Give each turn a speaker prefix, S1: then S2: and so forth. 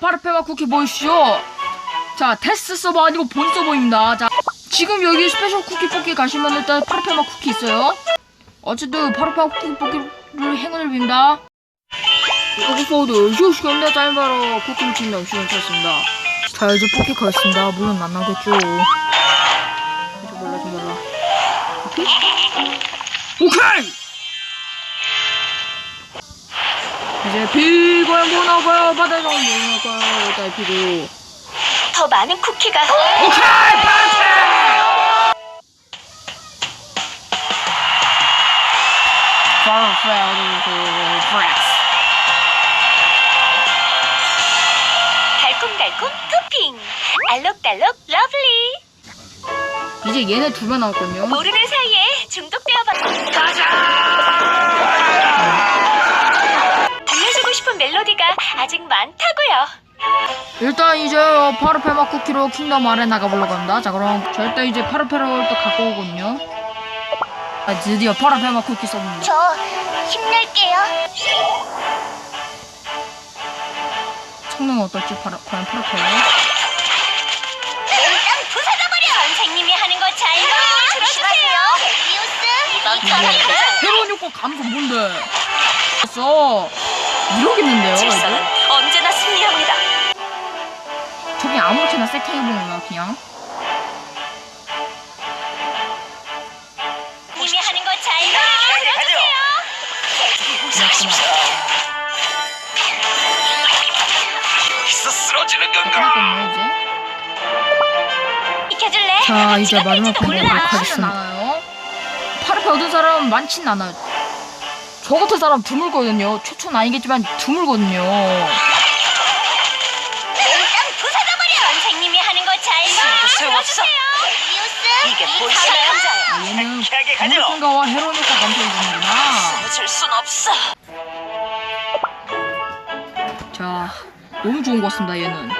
S1: 파르페마 쿠키 보이시죠? 자, 테스트 서버 아니고 본 서버입니다. 자, 지금 여기 스페셜 쿠키 뽑기 가시면 일단 파르페마 쿠키 있어요. 어쨌든 파르페마 쿠키 뽑기를 행운을 빕니다. 오버포드 쉬우시겠네 짧아로 쿠키를 친다 시간 찼습니다. 자, 이제 뽑기 가겠습니다. 물론 안 나겠죠. 저 몰라, 저 몰라. 오케이? 오케이! 이제? 바다에 뭐 나가요? 일단 비고.
S2: 더 많은 쿠키가
S1: 오케이! 파티! 바로 프레드 프렉스.
S2: 달콤달콤 토핑 알록달록 러블리
S1: 이제 얘네 두명 나왔거든요.
S2: 모르는 사이에 중독되어 봐 들려주 아직 많다고요
S1: 일단 이제 파르페마 쿠키로 킹덤 아래 나가보려고 합니다. 자 그럼 저 일단 이제 파르페마를 또 갖고 오거든요. 아, 드디어 파르페마 쿠키 써봅니다.
S2: 저 힘낼게요
S1: 성능 어떨지 파르, 과연 파르페마.
S2: 일단 부숴져버려 선생님이 하는 거 잘 들어주세요 헬리우스 이번
S1: 헤론 효과 감소 뭔데? 됐어. 이러겠는데요,
S2: 질서는
S1: 이거?
S2: 언제나 승리합니다
S1: 저기 아무렇게나 세팅해보는 거야, 그냥.
S2: 님이 하는 거잘 들어주세요
S3: 쓰러지는 건가?
S2: 비켜줄래?
S1: 자, 이제 마지막
S2: 될지도
S1: 공격
S2: 몰라.
S1: 하겠습니다. 않아요. 파르페 얻은 사람 많진 않아요. 저 같은 사람 드물거든요. 최초는 아니겠지만 드물거든요.
S2: 일단 부숴져버려 선생님이 하는 거잘
S3: 소용없어.
S2: 들어주세요 헬리우스
S3: 이게
S2: 이.
S1: 아, 얘는
S3: 가죠.
S1: 헤론 효과 감소해주는구나.
S3: 숨을 순 없어.
S1: 자, 너무 좋은 것 같습니다, 얘는.